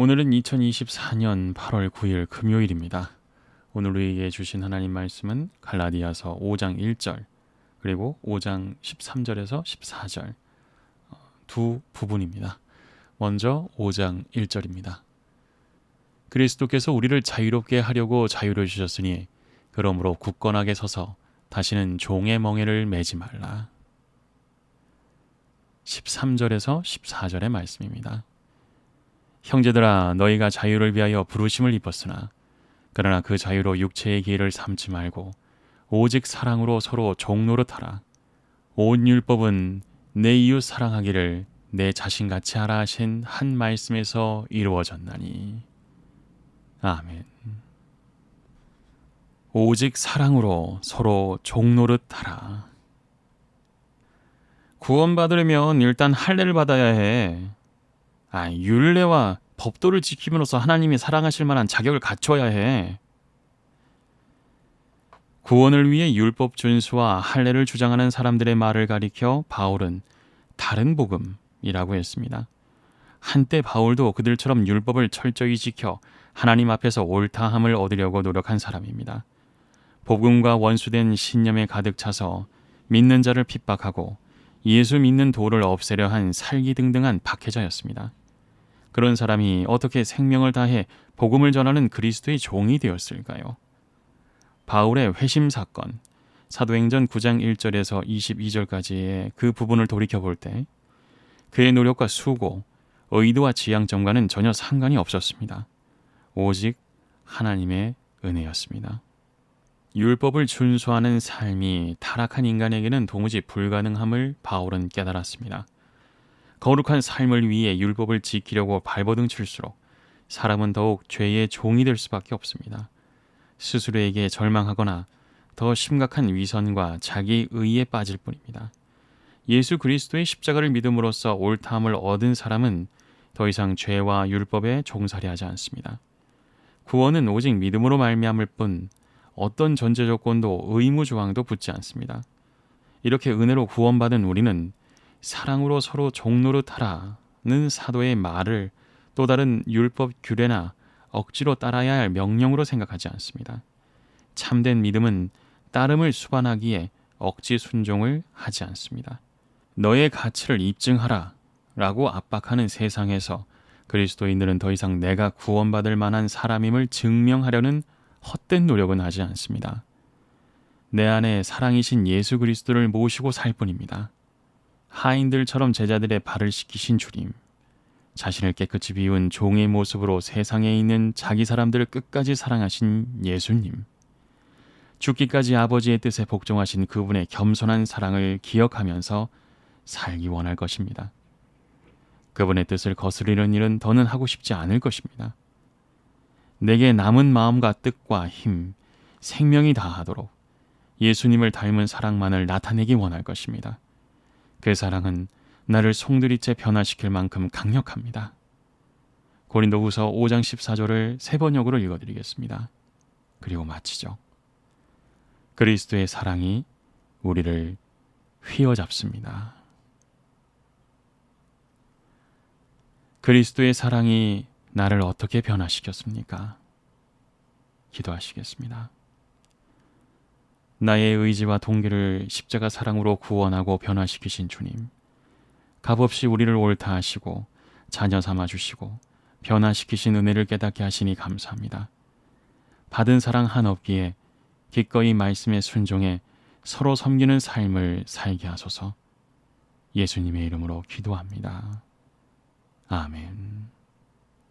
오늘은 2024년 8월 9일 금요일입니다. 오늘 우리에게 주신 하나님 말씀은 갈라디아서 5장 1절 그리고 5장 13절에서 14절 어, 두 부분입니다. 먼저 5장 1절입니다. 그리스도께서 우리를 자유롭게 하려고 자유를 주셨으니 그러므로 굳건하게 서서 다시는 종의 멍에를 매지 말라. 13절에서 14절의 말씀입니다. 형제들아 너희가 자유를 위하여 부르심을 입었으나 그러나 그 자유로 육체의 기회를 삼지 말고 오직 사랑으로 서로 종노릇하라. 온 율법은 내 이웃 사랑하기를 내 자신같이 하라 하신 한 말씀에서 이루어졌나니. 아멘. 오직 사랑으로 서로 종노릇하라. 구원받으려면 일단 할례를 받아야 해. 아, 율례와 법도를 지킴으로써 하나님이 사랑하실 만한 자격을 갖춰야 해. 구원을 위해 율법 준수와 할례를 주장하는 사람들의 말을 가리켜 바울은 다른 복음이라고 했습니다. 한때 바울도 그들처럼 율법을 철저히 지켜 하나님 앞에서 옳다함을 얻으려고 노력한 사람입니다. 복음과 원수된 신념에 가득 차서 믿는 자를 핍박하고 예수 믿는 도를 없애려 한 살기 등등한 박해자였습니다. 그런 사람이 어떻게 생명을 다해 복음을 전하는 그리스도의 종이 되었을까요? 바울의 회심 사건, 사도행전 9장 1절에서 22절까지의 그 부분을 돌이켜 볼 때 그의 노력과 수고, 의도와 지향점과는 전혀 상관이 없었습니다. 오직 하나님의 은혜였습니다. 율법을 준수하는 삶이 타락한 인간에게는 도무지 불가능함을 바울은 깨달았습니다. 거룩한 삶을 위해 율법을 지키려고 발버둥 칠수록 사람은 더욱 죄의 종이 될 수밖에 없습니다. 스스로에게 절망하거나 더 심각한 위선과 자기 의에 빠질 뿐입니다. 예수 그리스도의 십자가를 믿음으로써 옳다함을 얻은 사람은 더 이상 죄와 율법에 종살이 하지 않습니다. 구원은 오직 믿음으로 말미암을 뿐 어떤 전제 조건도 의무 조항도 붙지 않습니다. 이렇게 은혜로 구원받은 우리는 사랑으로 서로 종노릇하라는 사도의 말을 또 다른 율법 규례나 억지로 따라야 할 명령으로 생각하지 않습니다. 참된 믿음은 따름을 수반하기에 억지 순종을 하지 않습니다. 너의 가치를 입증하라 라고 압박하는 세상에서 그리스도인들은 더 이상 내가 구원받을 만한 사람임을 증명하려는 헛된 노력은 하지 않습니다. 내 안에 사랑이신 예수 그리스도를 모시고 살 뿐입니다. 하인들처럼 제자들의 발을 씻기신 주님, 자신을 깨끗이 비운 종의 모습으로 세상에 있는 자기 사람들을 끝까지 사랑하신 예수님, 죽기까지 아버지의 뜻에 복종하신 그분의 겸손한 사랑을 기억하면서 살기 원할 것입니다. 그분의 뜻을 거스르는 일은 더는 하고 싶지 않을 것입니다. 내게 남은 마음과 뜻과 힘, 생명이 다하도록 예수님을 닮은 사랑만을 나타내기 원할 것입니다. 그 사랑은 나를 송두리째 변화시킬 만큼 강력합니다. 고린도후서 5장 14절을 세 번역으로 읽어드리겠습니다. 그리고 마치죠. 그리스도의 사랑이 우리를 휘어잡습니다. 그리스도의 사랑이 나를 어떻게 변화시켰습니까? 기도하시겠습니다. 나의 의지와 동기를 십자가 사랑으로 구원하고 변화시키신 주님. 값없이 우리를 옳다 하시고 자녀 삼아 주시고 변화시키신 은혜를 깨닫게 하시니 감사합니다. 받은 사랑 한없기에 기꺼이 말씀에 순종해 서로 섬기는 삶을 살게 하소서 예수님의 이름으로 기도합니다. 아멘.